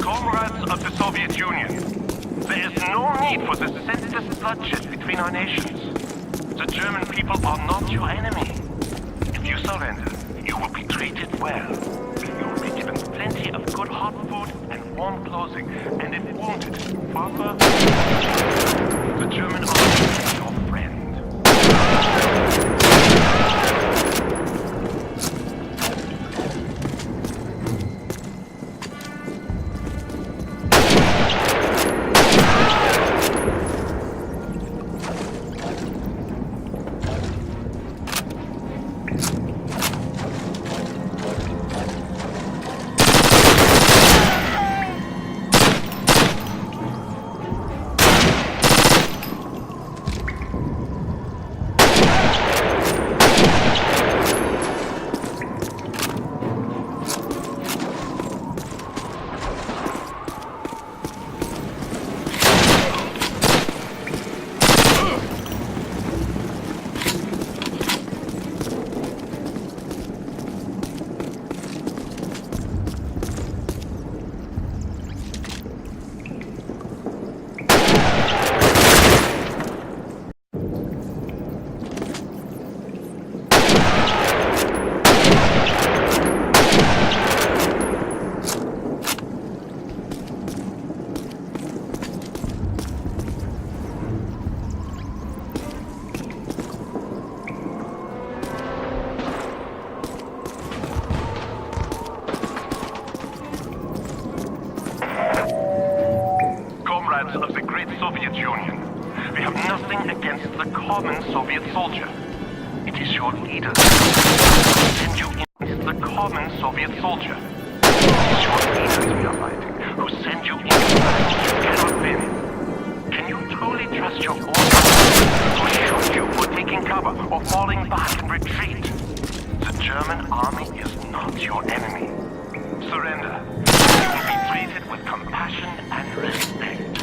Comrades of the Soviet Union, there is no need for this senseless bloodshed between our nations. The German people are not your enemy. If you surrender, you will be treated well. You will be given plenty of good hot food and warm clothing, and if wounded, father, the German army It is your leaders who send you in the common Soviet soldier. It is your leaders we are fighting who send you battles you cannot win. Can you truly trust your orders? Who shoot you for taking cover or falling back and retreat? The German army is not your enemy. Surrender. You will be treated with compassion and respect.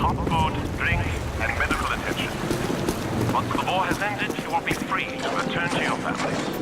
Hot food, drink, and medical attention. Once the war has ended, you will be free to return to your families.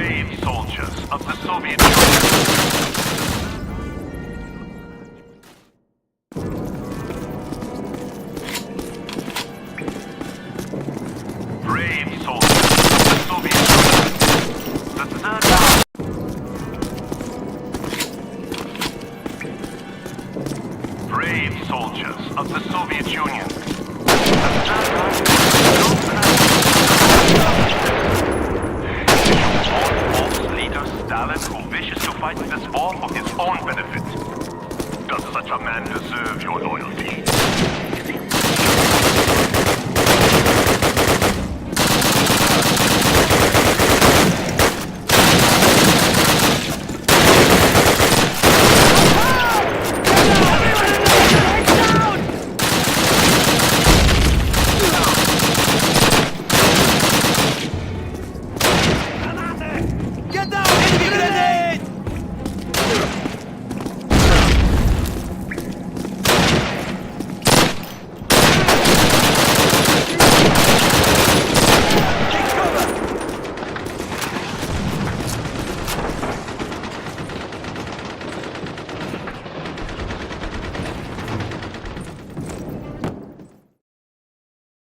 Brave soldiers of the Soviet Union. Brave soldiers of the Soviet Union. The third Brave soldiers of the Soviet Union. The third false leader Stalin who wishes to this for his own benefit. Does such a man deserve your loyalty?